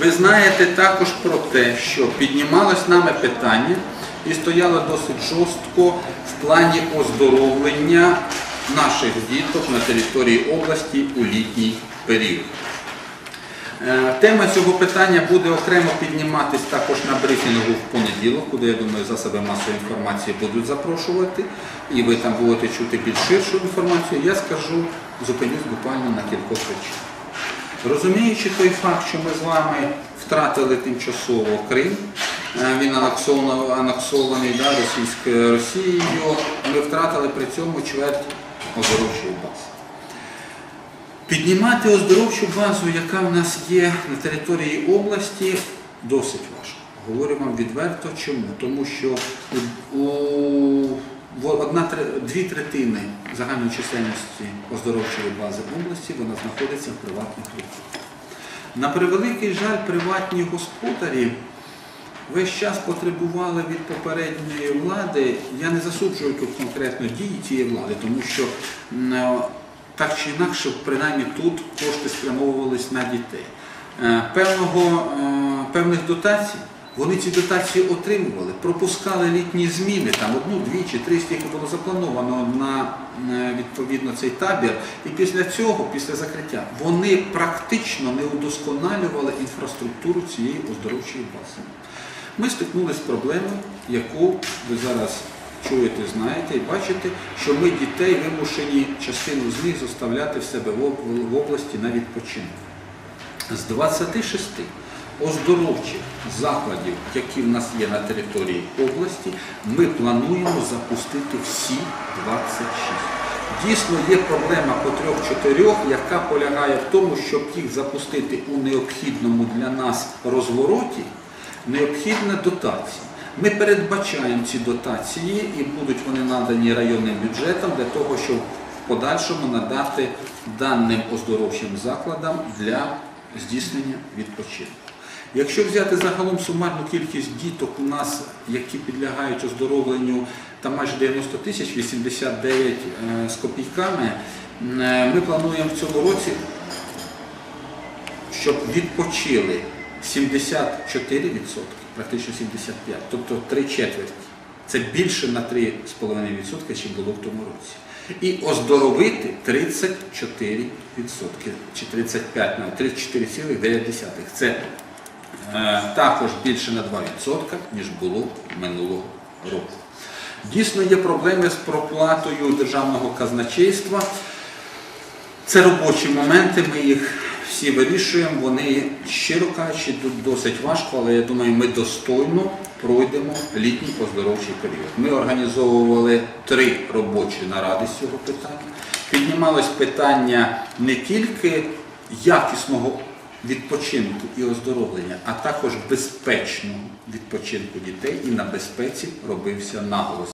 Ви знаєте також про те, що піднімалось нами питання і стояло досить жорстко в плані оздоровлення наших діток на території області у літній період. Е, Тема цього питання буде окремо підніматись також на брифінгу в понеділок, куди, я думаю, засоби масової інформації будуть запрошувати, і ви там будете чути більш ширшу інформацію. Я скажу, зупинюсь буквально на кількох речах. Розуміючи той факт, що ми з вами втратили тимчасово Крим, е, він анексований да, Російською Росією, ми втратили при цьому чверть оздоровчої бази. Піднімати оздоровчу базу, яка в нас є на території області, досить важко. Говорю вам відверто, чому? Тому що у, у- в- одна, тре- дві третини загальної чисельності оздоровчої бази області вона знаходиться в приватних руках. На превеликий жаль, приватні господарі весь час потребували від попередньої влади. Я не засуджую тут конкретно дії цієї влади, тому що е, так чи інакше, принаймні тут кошти спрямовувались на дітей. Е, Певного, е, певних дотацій. Вони ці дотації отримували, пропускали літні зміни, там одну, дві чи три, скільки було заплановано на е, відповідно цей табір. І після цього, після закриття, вони практично не удосконалювали інфраструктуру цієї оздоровчої бази. Ми стикнулися з проблемою, яку ви зараз чуєте, знаєте і бачите, що ми дітей вимушені частину з них заставляти в себе в в області на відпочинок. З 26 оздоровчих закладів, які в нас є на території області, ми плануємо запустити всі 26. Дійсно, є проблема по трьох-чотирьох, яка полягає в тому, щоб їх запустити у необхідному для нас розвороті, необхідна дотація. Ми передбачаємо ці дотації і будуть вони надані районним бюджетам для того, щоб в подальшому надати даним оздоровчим закладам для здійснення відпочинку. Якщо взяти загалом сумарну кількість діток у нас, які підлягають оздоровленню, там майже 90 тисяч, 89 е, з копійками, е, ми плануємо в цьому році щоб відпочили 74%, практично 75%, тобто три четверті. Це більше на 3,5%, ніж було в тому році. І оздоровити 34% чи 35%, навіть 34,9%. Це також більше на 2%, ніж було минулого року. Дійсно є проблеми з проплатою державного казначейства. Це робочі моменти, ми їх всі вирішуємо. Вони, щиро кажучи, досить важко, але я думаю, ми достойно пройдемо літній оздоровчий період. Ми організовували три робочі наради з цього питання. Піднімалось питання не тільки якісного відпочинку і оздоровлення, а також безпечного відпочинку дітей і на безпеці робився наголос.